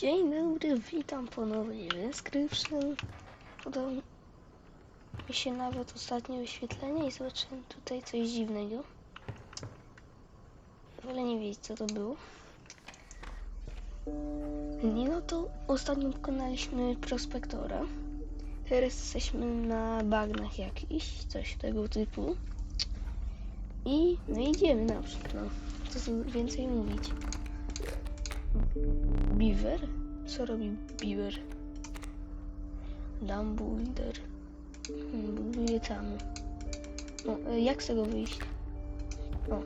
Dzień dobry, witam ponownie w Inscription. Udało mi się nawet ostatnie wyświetlenie i zobaczyłem tutaj coś dziwnego. Wolę nie wiedzieć co to było. Nie no to ostatnio pokonaliśmy prospektora. Teraz jesteśmy na bagnach jakichś, coś tego typu. I no idziemy naprzód, no. Co więcej mówić. Beaver? Co robi Beaver? Dumbulder. Hmm, Buduje tam. O, e, jak z tego wyjść? O,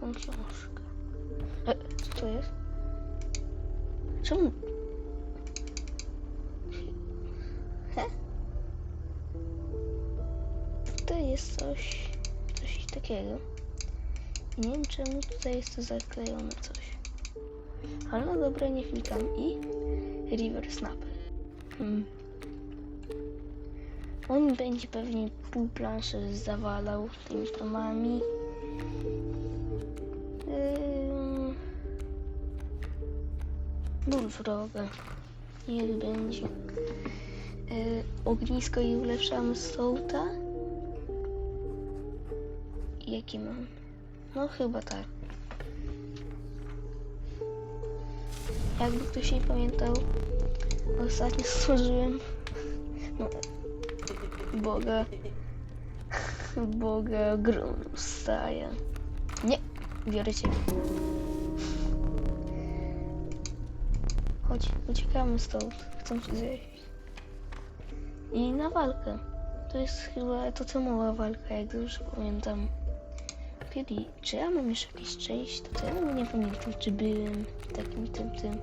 tą książkę. E, co to jest? Czemu? He? Tutaj jest coś, coś takiego. Nie wiem czemu tutaj jest to zaklejone coś. Ale no dobra, nie klikam i River Snap. Hmm. On będzie pewnie pół planszy zawalał tymi tomami. Yy... Bullfroga. Niech będzie. Yy, ognisko i ulepszamy sołta. Jaki mam? No chyba tak. Jakby ktoś nie pamiętał, ostatnio stworzyłem no, Boga Boga Grunstaja. Nie, biorę cię. Chodź, uciekamy stąd. Chcą ci zjeść. I na walkę. To jest chyba totemowa walka, jak dobrze pamiętam. Czy ja mam jeszcze jakieś część? To ja nie pamiętam, czy byłem takim tym, tym.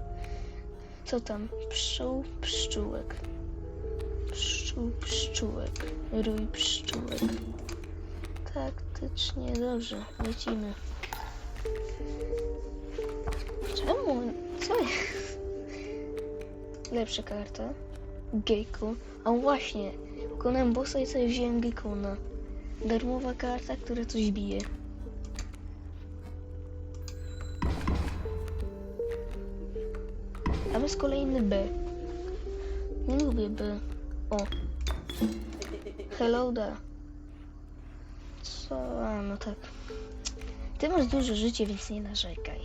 Co tam? Pszczół, pszczółek. Pszczół, pszczółek. Rój pszczółek. Taktycznie, dobrze, lecimy. Czemu? Co jest? Lepsza karta. Gecko. A właśnie, pokonałem bossa i sobie wziąłem Gekona. Darmowa karta, która coś bije. A bez kolejny B. Nie lubię B. O. Hello da. Co? A, no tak. Ty masz duże życie, więc nie narzekaj.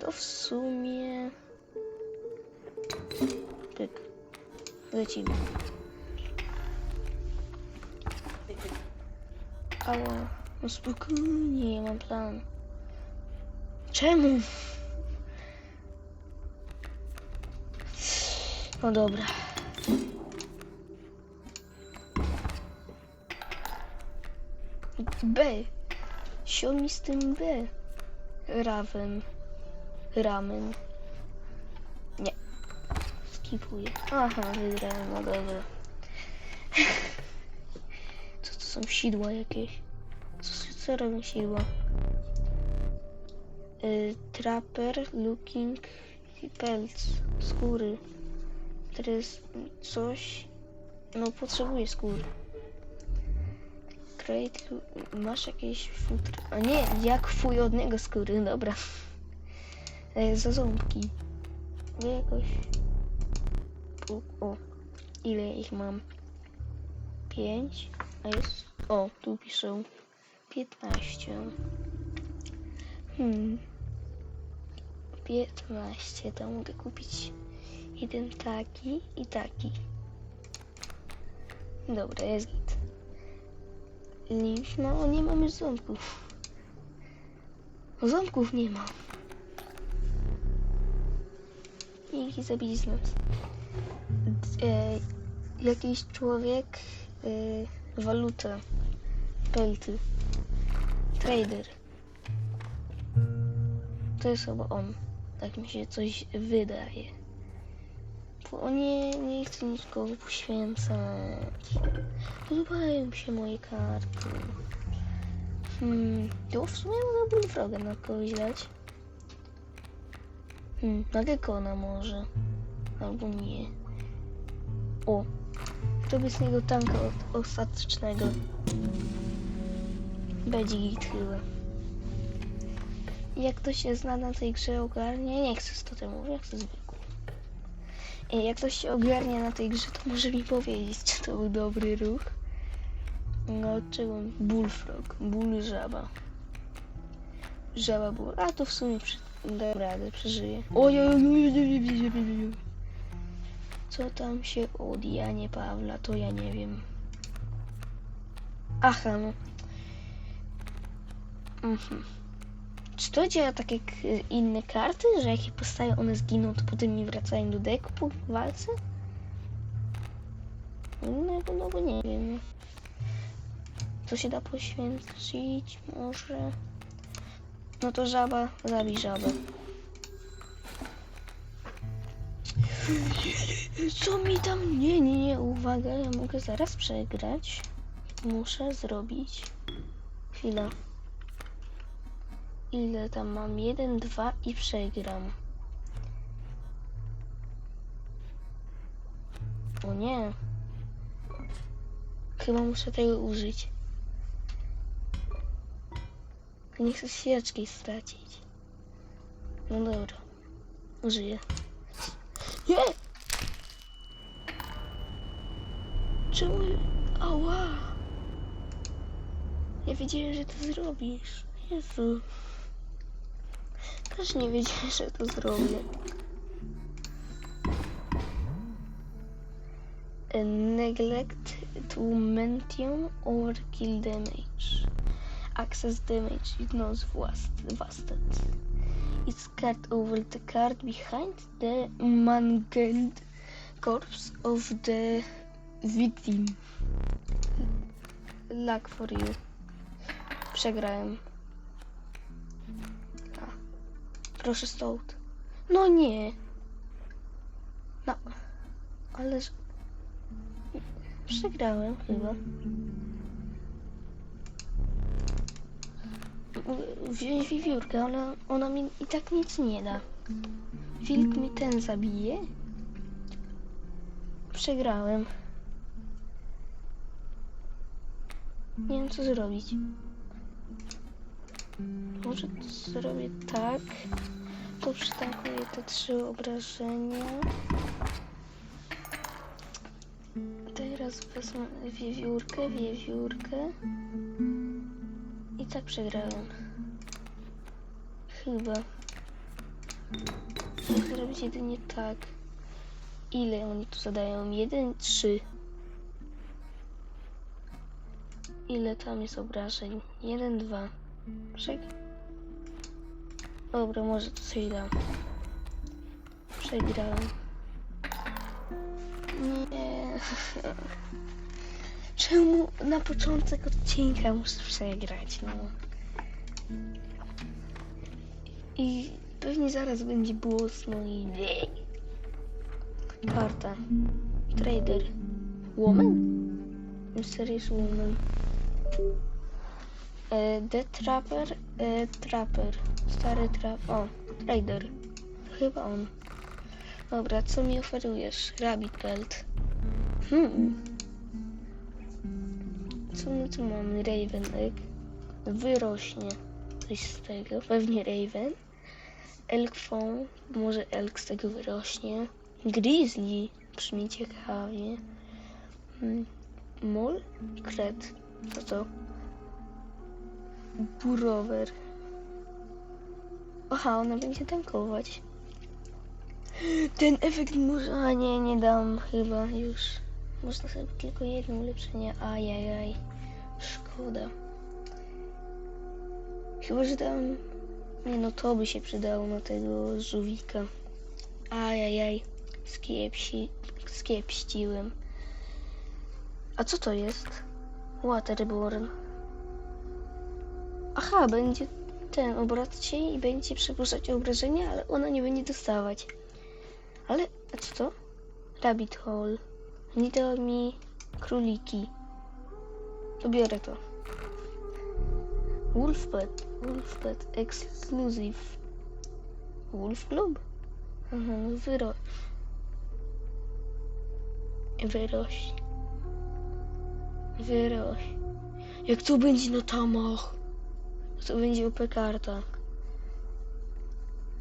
To w sumie... Pyk. Lecimy. Ała. No spokojnie, ja mam plan. Czemu? No dobra. B. Sio mi z tym B. Rawem. Ramen. Nie. Skipuję. Aha, wygrałem, no dobra. Co to są sidła jakieś? Co, co robią sidła? Y, trapper, looking, pelc, skóry. Teraz coś. No, potrzebuję skóry. Crate, masz jakieś futro? A nie, jak fuj od niego skóry, dobra. E, za ząbki. Wy jakoś. O, ile ich mam? Pięć. A jest. O, tu piszą. Piętnaście. Hmm. 15, to mogę kupić jeden taki i taki. Dobra, jest git. Limf, no nie mamy ząbków. Ząbków nie ma. Dzięki za biznes. E, jakiś człowiek, e, waluta, pelty, trader. To jest chyba on. Tak mi się coś wydaje. Nie, nie chcę nikogo poświęcać. Mi się moje karty. Hmm, to w sumie mógłbym wroga na kogoś dać. Hmm, na Gekona może. Albo nie. O, to by z niego tanka ostatecznego. Będzie git chyba. jak ktoś się zna na tej grze ogarnie, nie chcę z totemów, ja chcę zwykłą. I jak ktoś się ogarnie na tej grze, to może mi powiedzieć, czy to był dobry ruch. No, czego? Bullfrog, bull żaba. Żaba bull, a to w sumie przy... dam radę, przeżyję. Oj, oj, oj, oj, oj, oj, oj, oj. Co tam się od Janie to ja nie wiem. Aha, no. Mhm. Czy to działa tak jak y, inne karty, że jak je postawię, one zginą, to potem mi wracają do deku po walce? No, no bo nie wiem. Co się da poświęcić? Może... No to żaba, zabij żabę. Co mi tam? Nie, nie, nie, uwaga, ja mogę zaraz przegrać. Muszę zrobić. Chwila. Ile tam mam? Jeden, dwa i przegram. O nie. Chyba muszę tego użyć. Nie chcę świeczki stracić. No dobra. Użyję. Nie! Czemu? Ała! Ja wiedziałem, że to zrobisz. Jezu. Też nie wiedziałem, że to zrobię. Neglect to maintain overkill damage. Access damage is not wasted. It's cut over the card behind the mangled corpse of the victim. Luck for you. Przegrałem. Proszę stąd. No nie. No. Ale... Przegrałem chyba. Wziąć wiewiórkę, ona, ona mi i tak nic nie da. Wilk mi ten zabije. Przegrałem. Nie wiem co zrobić. Może zrobię tak. Tu przytankuję te trzy obrażenia. Teraz wezmę wiewiórkę, wiewiórkę. I tak przegrałem. Chyba. Mogę zrobić jedynie tak. Ile oni tu zadają? Jeden, trzy. Ile tam jest obrażeń? Jeden, dwa. Przeg... Dobra, może to sobie dam. Przegrałem. Nie. Czemu na początek odcinka muszę przegrać, no? I pewnie zaraz będzie głośno i... Karta. Trader. Woman? Mysterious Woman. E, The Trapper. E, trapper. Stary trap. O, Trader. Chyba on. Dobra, co mi oferujesz? Rabbit Belt. Hmm. Co my tu mamy? Raven Egg. Wyrośnie. Coś z tego. Pewnie Raven. Elk Fawn. Może elk z tego wyrośnie. Grizzly. Brzmi ciekawie. Hmm. Mol? Kret. Co to? Burower. Aha, ona będzie tankować. Ten efekt może... A nie, nie dam chyba już. Można sobie tylko jedno ulepszenie. Ajajaj. Szkoda. Chyba, że dam... Nie no, to by się przydało na tego żółwika. Ajajaj. Skiepsi... Skiepściłem. A co to jest? Waterborn. Aha, będzie ten obraz się i będzie przedłużać obrażenia, ale ona nie będzie dostawać. Ale, a co to? Rabbit hole. Nie dał mi króliki. To biorę to. Wolf pet. Wolf pet. Exclusive. Wolf club? Aha, no wyro... Wyroś. Wyroś. Jak to będzie na tamach? To będzie OP karta.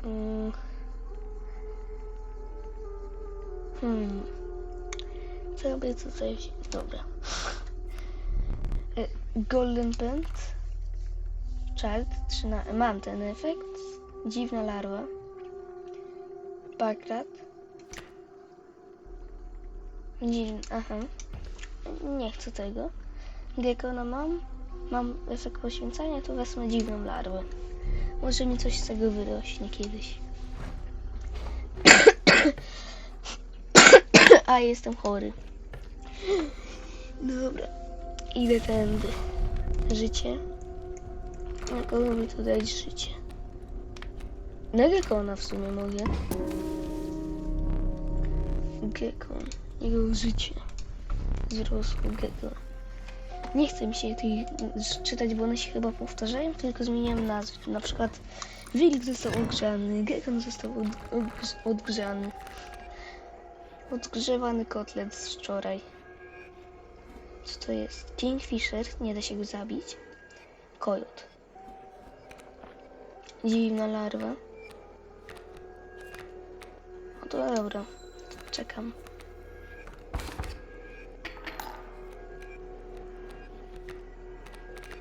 Mm. Hmm. Co by tutaj? Dobra. E, Golden Pant. Child. Trzyna... Mam ten efekt. Dziwna larwa. Backrat. Dziwny... Aha. Nie chcę tego. Gekona mam. Mam efekt poświęcania, to wezmę dziwną larwę. Może mi coś z tego wyrośnie kiedyś. A, jestem chory. Dobra. Idę tędy. Życie. Na kogo mi tu dać życie? Na Gekona w sumie mogę. Gekon. Jego życie. Wzrosło Gekon. Nie chcę mi się tych czytać, bo one się chyba powtarzają, tylko zmieniam nazwy. Na przykład wilk został ogrzany, gekon został od, odgrz- odgrzany. Odgrzewany kotlet z wczoraj. Co to jest? Kingfisher, nie da się go zabić. Kojot. Dziwna larwa. No to dobra, czekam.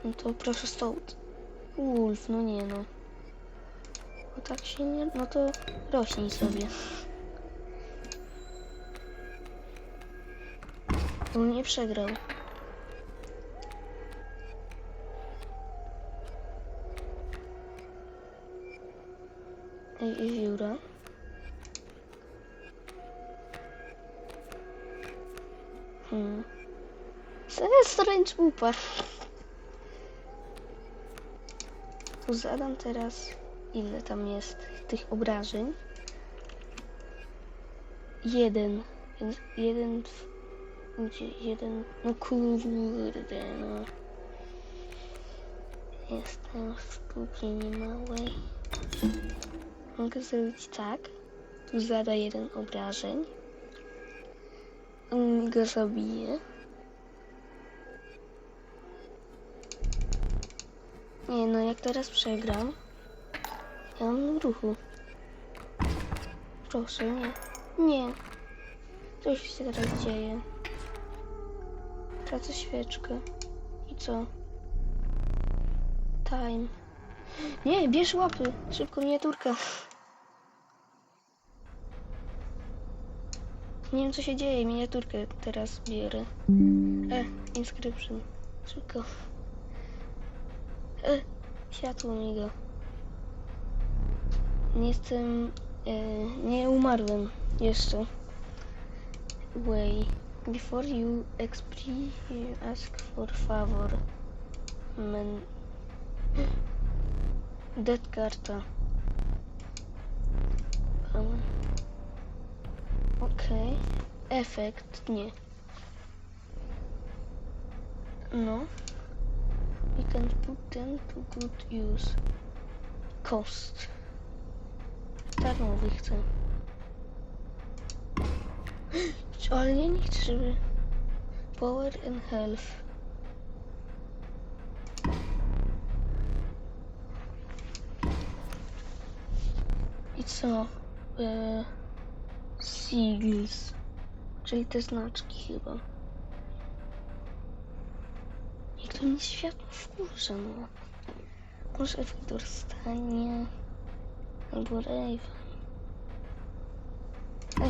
No to proszę stąd. Wolf, no nie no. No tak się nie... No to rośnij sobie. On nie przegrał. Ej, i wióra. Hmm. To jest strange. Tu zadam teraz ile tam jest tych obrażeń. Jeden. Więc jeden. Gdzie jeden. No kurde, no. Jestem w studinie małej. Mogę zrobić tak. Tu zada jeden obrażeń. On go zabije. Nie no, jak teraz przegram, ja mam ruchu. Proszę, nie. Nie. Coś się teraz dzieje. Tracę świeczkę. I co? Time. Nie, bierz łapy. Szybko miniaturka. Nie wiem co się dzieje, miniaturkę teraz bierę. E, inscription. Szybko. E, światło miga. Nie jestem... E, nie umarłem jeszcze. Way. Before you ask for favor. Men... Dead karta. Okej. Efekt, nie. No. We can put them to good use. Cost. Darmowy chcę. Ale ja nie chcę, żeby... Power and health. I co? E, seals. Czyli te znaczki chyba. Jak to mi światło wkurza, no. Może Wiktor stanie. Albo Raven.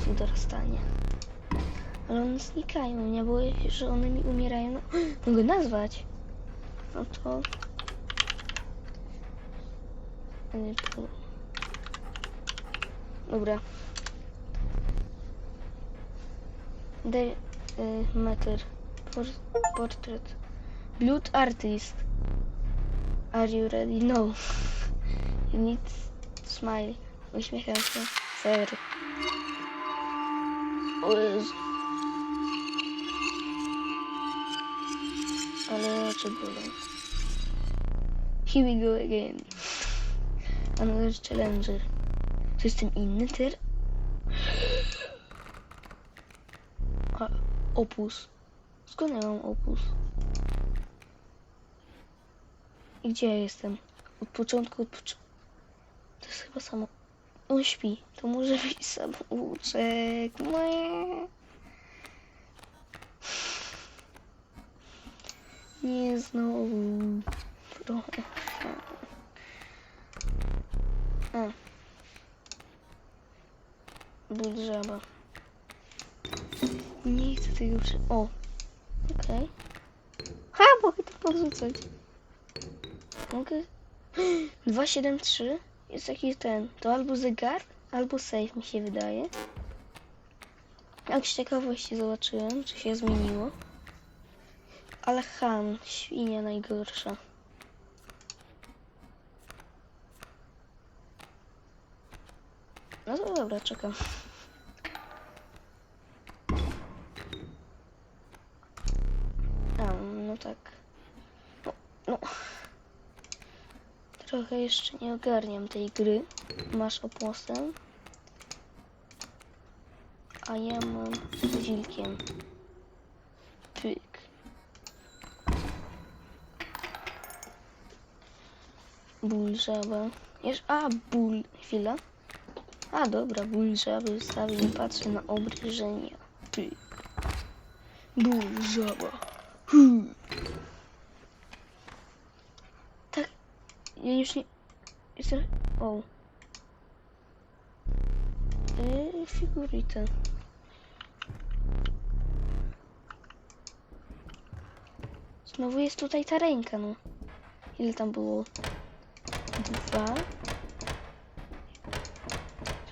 Wiktor stanie. Ale one znikają, nie boję się, że one mi umierają. No, mogę nazwać. No to... Nie tu. Dobra. The y, matter. Por portrait. Blood artist. Are you ready? No. You need smile. Uśmiecham się. Fair. O Jezu. Ale oczy bolą. Here we go again. Another challenger. To jest ten inny tyr? A, uh, opus. Skąd ja mam opus? I gdzie ja jestem? Od początku, od początku. To jest chyba samo. On śpi. To może być samouczek. Nie. Nie znowu. Trochę. A. Ból żaba. Nie chcę tego przy... O. Okej. Ha, mogę to podrzucać. Mogę... 273 jest taki ten. To albo zegar, albo safe mi się wydaje. Jak z ciekawości zobaczyłem, czy się zmieniło. Ale Han, świnia najgorsza. No to dobra, czekam. A, no tak. No, no. Trochę jeszcze nie ogarniam tej gry. Masz opłosem. A ja mam wilkiem. Pyk. Ból żaba. A, ból. Chwila. A, dobra, ból żaby ustawię i patrzę na obrażenia. Pyk. Ból żaba. Hmm. Nie... Jestem... O. Yy, figurita. Znowu jest tutaj ta ręka, no. Ile tam było? Dwa.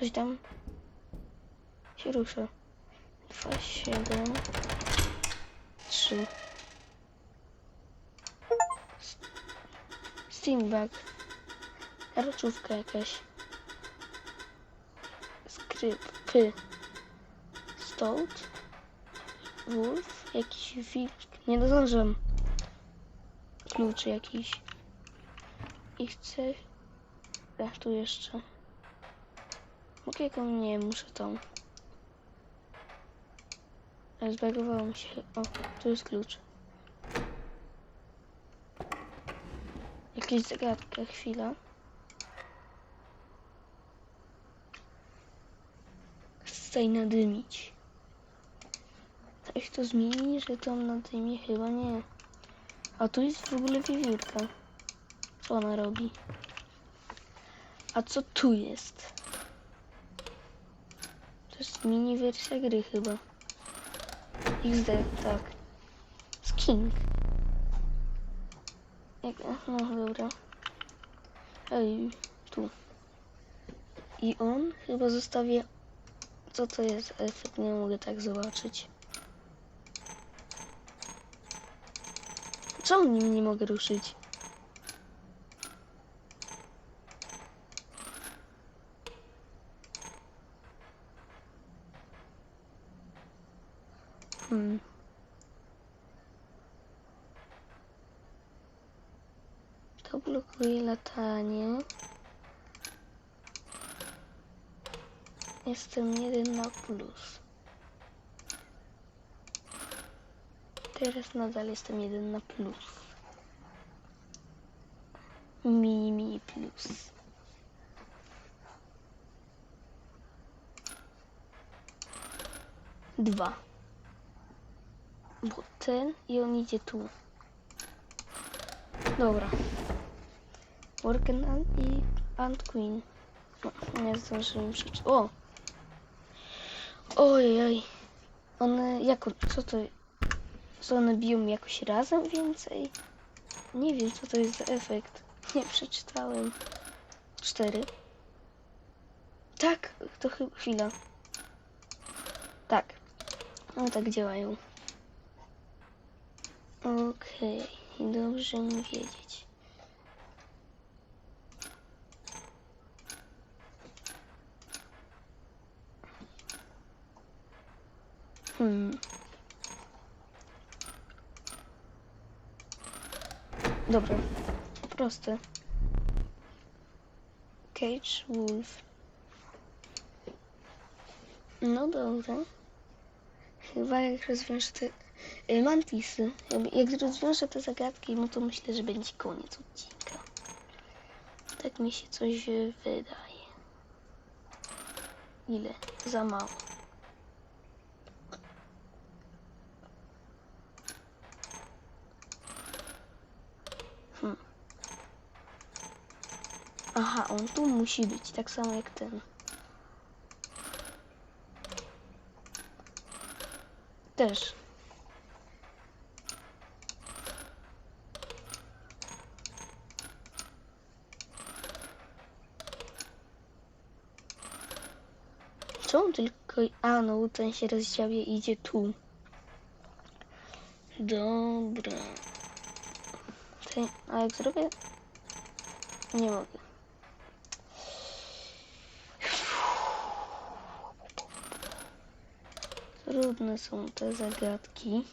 Coś tam się rusza. Dwa, siedem. Trzy. Steambag. Raczówka jakaś. Skryp. Py. Stout. Wolf. Jakiś wilk. Nie dodążam. Klucz jakiś. I chcę... A, tu jeszcze. Mogę jaką? Nie, muszę tą. Mi się. O, tu jest klucz. Jakieś zagadka, chwila. Chcę nadymić. Coś to zmieni, że tam nadymie? Chyba nie. A tu jest w ogóle wiewiórka. Co ona robi? A co tu jest? To jest mini wersja gry chyba. XD, tak. Skin. Jak, no dobra. Ej, tu. I on chyba zostawia... Co to jest efekt? Nie mogę tak zobaczyć. Czemu nim nie mogę ruszyć? Hmm. To blokuje latanie. Jestem jeden na plus. Teraz nadal jestem jeden na plus. Mini, mini plus. Dwa. Bo ten i on idzie tu. Dobra. And i and Queen. No, nie zdążyłem przeczytać. O! Ojej. One jako. Co to? Co one biją jakoś razem więcej? Nie wiem co to jest za efekt. Nie przeczytałem. Cztery. Tak, to chyba chwila. Tak. No tak działają. Okej, dobrze mi wiedzieć. Hmm. Dobra, proste. Cage Wolf. No dobra. Chyba jak rozwiążę te y, mantisy, jak- rozwiążę te zagadki, no to myślę, że będzie koniec odcinka. Tak mi się coś y, wydaje. Ile? Za mało. Aha, on tu musi być, tak samo jak ten. Też. Czemu tylko... A, no ten się rozdziałuje i idzie tu. Dobra. Ty, a jak zrobię... Nie mogę. Trudne są te zagadki.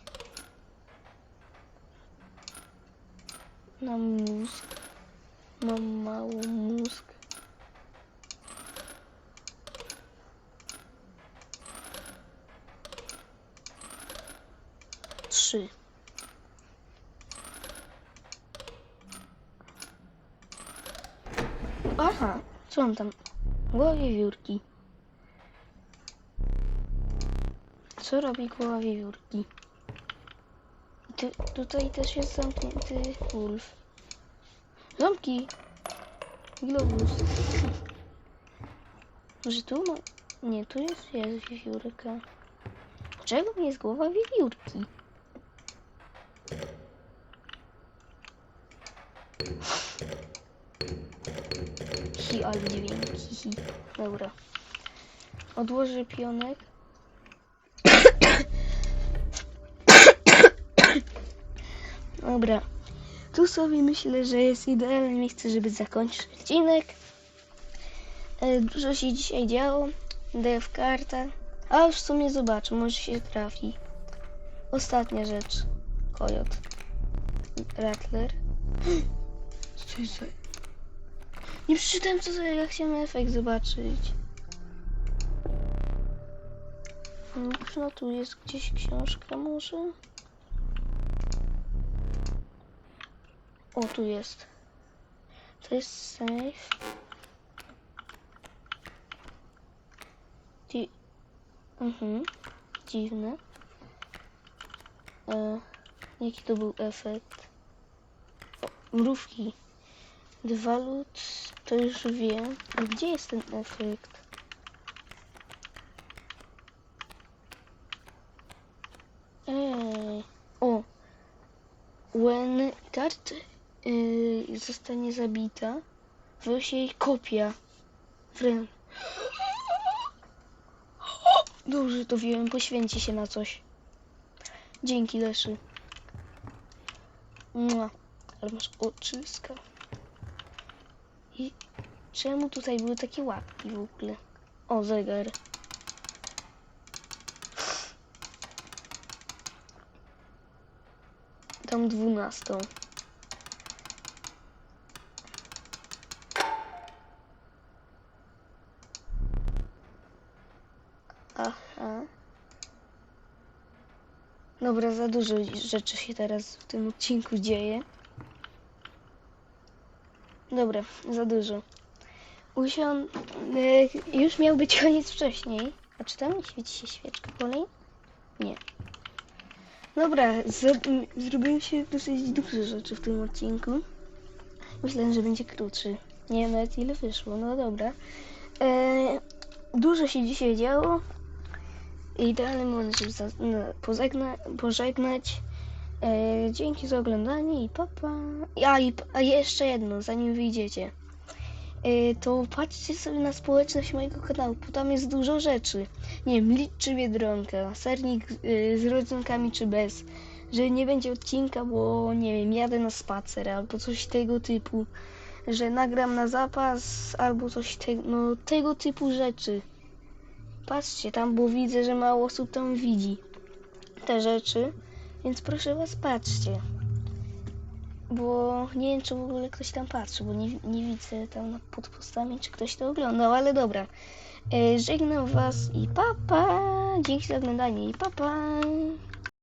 Na mózg. Mam mały mózg. Trzy. Aha, co on tam? Głowa wiewiórki. Co robi głowa wiewiórki? Tutaj też jest zamknięty wolf. Ząbki! Globus. Może tu ma... Nie, tu jest, jest wiewiórka. Czego jest głowa wiewiórki? Hi, ale dźwięki. Hi. Dobra. Odłożę pionek. Dobra. Tu sobie myślę, że jest idealne miejsce, żeby zakończyć odcinek. E, Dużo się dzisiaj działo. DF karta. A w sumie zobaczę, może się trafi. Ostatnia rzecz. Kojot. Rattler. Nie przeczytałem co to ja chciałem efekt zobaczyć. No tu jest gdzieś książka może? O, tu jest. To jest safe. Mhm. Dziwne. E, jaki to był efekt? Mrówki. Dwa lud, to już wiem. A gdzie jest ten efekt? Ej. O! When card y, zostanie zabita, wyśle jej kopia. Wrę. Dobrze, to wiem, poświęci się na coś. Dzięki, Leszy. Mua. Ale masz oczyska. I czemu tutaj były takie łapki w ogóle? O, zegar. Tam dwunastą. Aha. Dobra, za dużo rzeczy się teraz w tym odcinku dzieje. Dobra, za dużo. Usią... e, Już miał być koniec wcześniej. A czy tam świeci się świeczka kolej? Nie. Dobra, zro... zrobiło się dosyć dużo rzeczy w tym odcinku. Myślałem, że będzie krótszy. Nie wiem nawet ile wyszło, no dobra. E, dużo się dzisiaj działo. Idealny moment, żeby za, no, pozegna, pożegnać. E, dzięki za oglądanie i papa. A, i, a jeszcze jedno, zanim wyjdziecie. E, to patrzcie sobie na społeczność mojego kanału, bo tam jest dużo rzeczy. Nie wiem, licz czy biedronka, sernik e, z rodzynkami czy bez. Że nie będzie odcinka, bo nie wiem, jadę na spacer albo coś tego typu. Że nagram na zapas albo coś te, no, tego typu rzeczy. Patrzcie tam, bo widzę, że mało osób tam widzi te rzeczy. Więc proszę was, patrzcie. Bo nie wiem, czy w ogóle ktoś tam patrzy, bo nie, nie widzę tam pod postami, czy ktoś to oglądał, ale dobra. E, żegnam was i papa. Dzięki za oglądanie i papa.